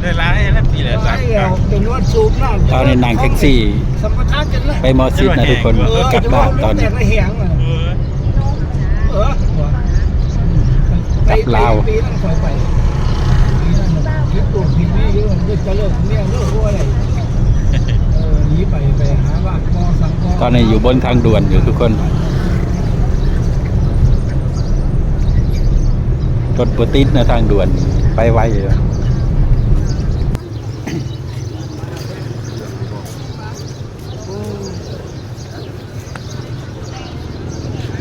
ได้ร้ายแล้วปีละสักครั้งเป็นรถสูบน้ำตอนนี้นั่งแท็กซี่สมปทานกันเลยไปมอสิดนะทุกคนเออกลับบ้านตอนแต่นี้ละแหงอะเออเออกลับลาว ปีนั้นคอยไปปีนั้นน่ะคิดตัวผิดนี่เอะเลิกจะเลิกเนี่ยเลิกเพราะอะไรเออหนีไปไปหาบ้านมอสังมตอนนี้อยู่บนทางด่วนอยู่ทุกคน รถปติดนะทางด่วน ไปไวอยู่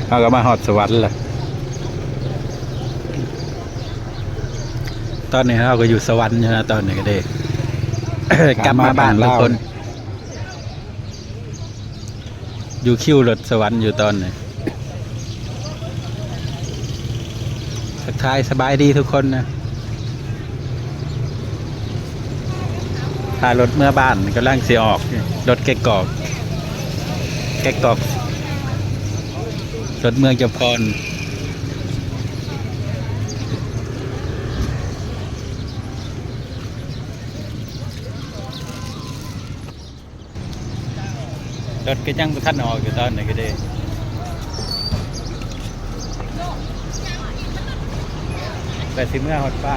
เขาก็มาหอดสวรรค์ละตอนนี้เราก็อยู่สวรรค์อยู่นะตอนนี้ก็ได้กลับมาบ้านทุกคน อยู่คิวรถสวรรค์อยู่ตอนนี้ทักทายสบายดีทุกคนนะถ้ารถเมื่อบ้านกำลังเสียออก รถแกกกอกแกกกอก รถเมืองจะพรรถก็ยังบ่ทันออกอยู่ตอนนี้ก็ได้แต่สิเมื่อฮอดป้า